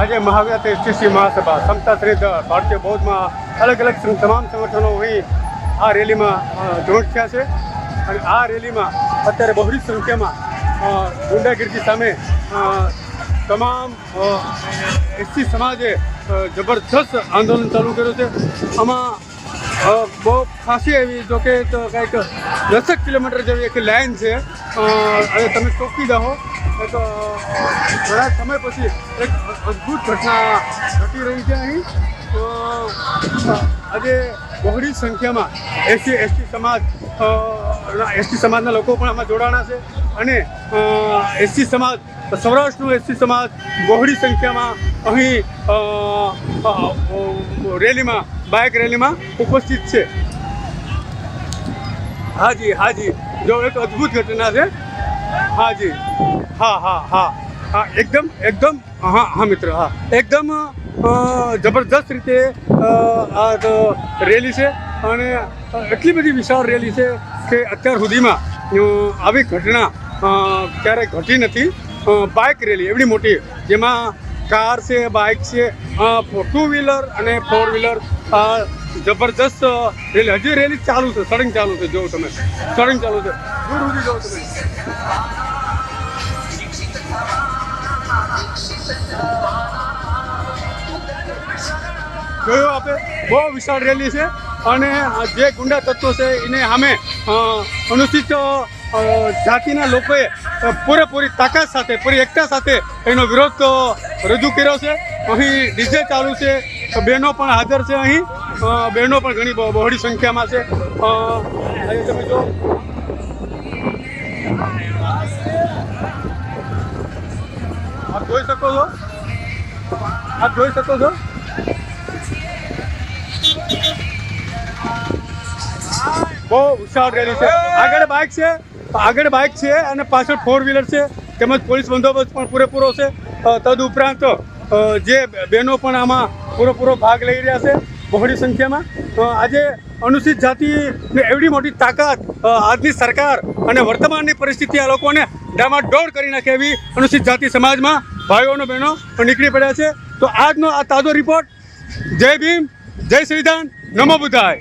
આજે મહાવીર એસટીસી મહાસભા, સમતા સહિત ભારતીય બૌદ્ધમાં અલગ અલગ તમામ સંગઠનો અહીં આ રેલીમાં જોડ થયા છે. અને આ રેલીમાં અત્યારે બહોળી સંખ્યામાં ગુંડાગીરી સામે તમામ એસટી સમાજે જબરજસ્ત આંદોલન ચાલુ કર્યું છે. આમાં બહુ ખાસી એવી જો કે કંઈક દસેક કિલોમીટર જેવી એક લાઇન છે. અને તમે ચોકી જાઓ. અ, ઘણા સમય પછી એક અદ્ભુત ઘટના ઘટી રહી છે અહીં. તો આજે બહોળી સંખ્યામાં એસટી એસટી સમાજ એસટી સમાજના લોકો પણ આમાં જોડાણા છે. અને એસટી સમાજ સૌરાષ્ટ્રનો એસટી સમાજ બહોળી સંખ્યામાં અહીં રેલીમાં બાઇક રેલીમાં ઉપસ્થિત છે. હાજી હાજી. જો એક અદ્ભુત ઘટના છે. હાજી હા હા હા. હા, એકદમ એકદમ, હા હા, મિત્ર, હા. એકદમ જબરદસ્ત રીતે આ રેલી છે અને એટલી બધી વિશાળ રેલી છે કે અત્યાર સુધીમાં આવી ઘટના ક્યારેય ઘટી નથી. બાઇક રેલી એવડી મોટી. જેમાં કાર છે બાઇક છે ટુ વ્હીલર અને ફોર વ્હીલર જબરદસ્ત રેલી. હજી રેલી ચાલુ છે, સળંગ ચાલુ છે, જોવો તમે. સળંગ ચાલુ છે. દૂર સુધી જોવો તમે. જોયું આપણે બહુ વિશાળ રેલી છે અને જે ગુંડા તત્વો છે, એને સામે અનુસૂચિત જાતિના લોકોએ પૂરેપૂરી તાકાત સાથે, પૂરી એકતા સાથે એનો વિરોધ રજૂ કર્યો છે. અહીં ડીજે ચાલુ છે. બહેનો પણ હાજર છે અહીં. બહેનો પણ ઘણી બહુ- બહોળી સંખ્યામાં છે. અહીં તમે જો. આપ જોઈ શકો છો? આપ જોઈ શકો છો? બહુ ઉત્સાહ રેલી છે. આગળ બાઇક છે. આગળ બાઇક છે અને પાછળ ફોર વ્હીલર છે. તેમજ પોલીસ બંદોબસ્ત પણ પૂરેપૂરો છે. તદ ઉપરાંત જે બહેનો પણ આમાં પૂરેપૂરો ભાગ લઈ રહ્યા છે બહોળી સંખ્યામાં. તો આજે અનુસૂચિત જાતિની એવડી મોટી તાકાત આજની સરકાર અને વર્તમાનની પરિસ્થિતિ આ લોકોને ડામાડોળ કરી નાખે એવી અનુસૂચિત જાતિ સમાજમાં ભાઈઓનો, બહેનો નીકળી પડ્યા છે. તો આજનો આ તાજો રિપોર્ટ જય ભીમ, જય સંવિધાન નમો બુદ્ધાય